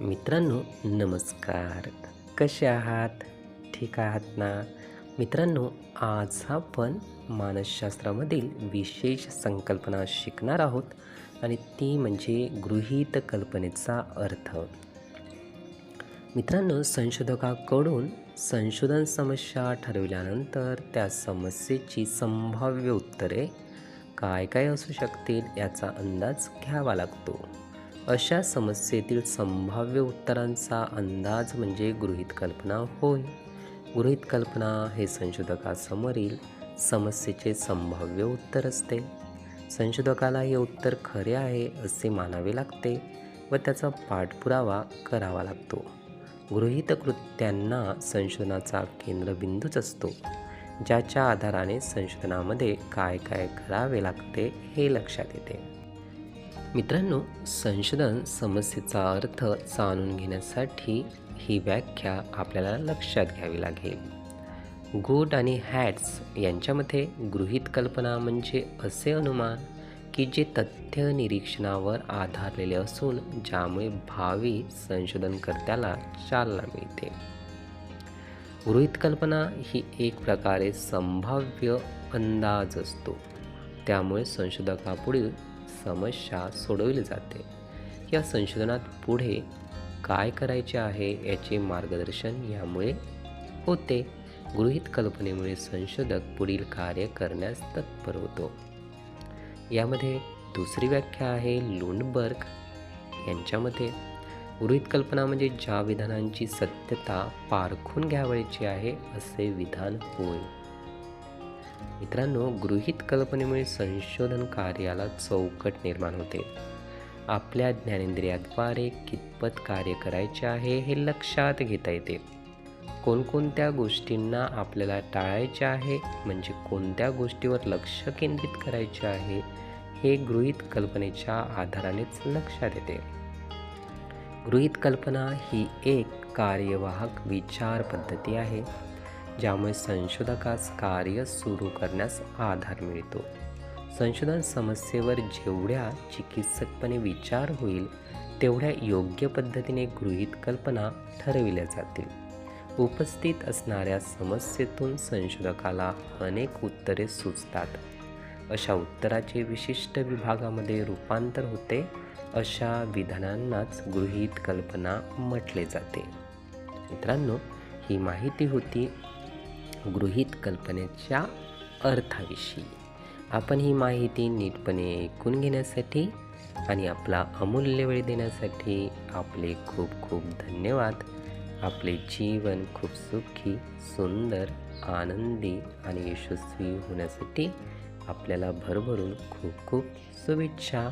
मित्रांनो नमस्कार. कसे आहात? ठीक आहात ना? मित्रांनो आज आपण मानसशास्त्रामधील विशेष संकल्पना शिकणार आहोत आणि ती म्हणजे गृहीत कल्पनेचा अर्थ. मित्रांनो संशोधकाकडून संशोधन समस्या ठरविल्यानंतर त्या समस्येची संभाव्य उत्तरे काय काय असू शकतील याचा अंदाज घ्यावा लागतो. अशा समस्येतील संभाव्य उत्तरांचा अंदाज म्हणजे गृहीत कल्पना होय. गृहीत कल्पना हे संशोधकासमोरील समस्येचे संभाव्य उत्तर असते. संशोधकाला हे उत्तर खरे आहे असे मानावे लागते व त्याचा पाठपुरावा करावा लागतो. गृहीत कृत्यांना संशोधनाचा केंद्रबिंदूच असतो. ज्याच्या आधाराने संशोधनामध्ये काय काय करावे लागते हे लक्षात येते. मित्रांनो संशोधन समस्येचा अर्थ जाणून घेण्यासाठी ही व्याख्या आपल्याला लक्षात घ्यावी लागेल. गुड आणि हॅट्स यांच्यामध्ये गृहीत कल्पना म्हणजे असे अनुमान की जे तथ्य निरीक्षणावर आधारलेले असून ज्यामुळे भावी संशोधनकर्त्याला चालना मिळते. गृहीत कल्पना ही एक प्रकारे संभाव्य अंदाज असतो. त्यामुळे संशोधकापुढील समस्या सोडवली जाते. या संशोधनात पुढे काय करायचे आहे याचे मार्गदर्शन यामुळे होते. गृहीत कल्पनेमुळे संशोधक पुढील कार्य करण्यास तत्पर होतो. यामध्ये दुसरी व्याख्या आहे लुंडबर्ग यांच्यामध्ये. गृहीत कल्पना म्हणजे ज्या विधानांची सत्यता पारखून घ्यावयाची आहे असे विधान होय. मित्रांनो गृहीत कल्पनेमुळे संशोधन कार्याला चौकट निर्माण होते. आपल्या ज्ञानेंद्रियाद्वारे कितपत कार्य करायचे आहे हे लक्षात घेता येते. कोणकोणत्या गोष्टींना आपल्याला टाळायचे आहे म्हणजे कोणत्या गोष्टीवर लक्ष केंद्रित करायचे आहे हे गृहीत कल्पनेच्या आधारानेच लक्षात येते. गृहीत कल्पना ही एक कार्यवाहक विचार पद्धती आहे. ज्यामुळे संशोधकास कार्य सुरू करण्यास आधार मिळतो. संशोधन समस्येवर जेवढ्या चिकित्सकपणे विचार होईल तेवढ्या योग्य पद्धतीने गृहीत कल्पना ठरविल्या जातील. उपस्थित असणाऱ्या समस्येतून संशोधकाला अनेक उत्तरे सुचतात. अशा उत्तराचे विशिष्ट विभागामध्ये रूपांतर होते अशा विधानांनाच गृहीत कल्पना म्हटले जाते. मित्रांनो ही माहिती होती गृहीत कल्पनेच्या अर्थाविषयी. आपण ही माहिती नीटपणे ऐकून घेण्यासाठी आणि आपला अमूल्य वेळ देण्यासाठी आपले खूप खूप धन्यवाद. आपले जीवन खूप सुखी सुंदर आनंदी आणि यशस्वी होण्यासाठी आपल्याला भरभरून खूप खूप शुभेच्छा.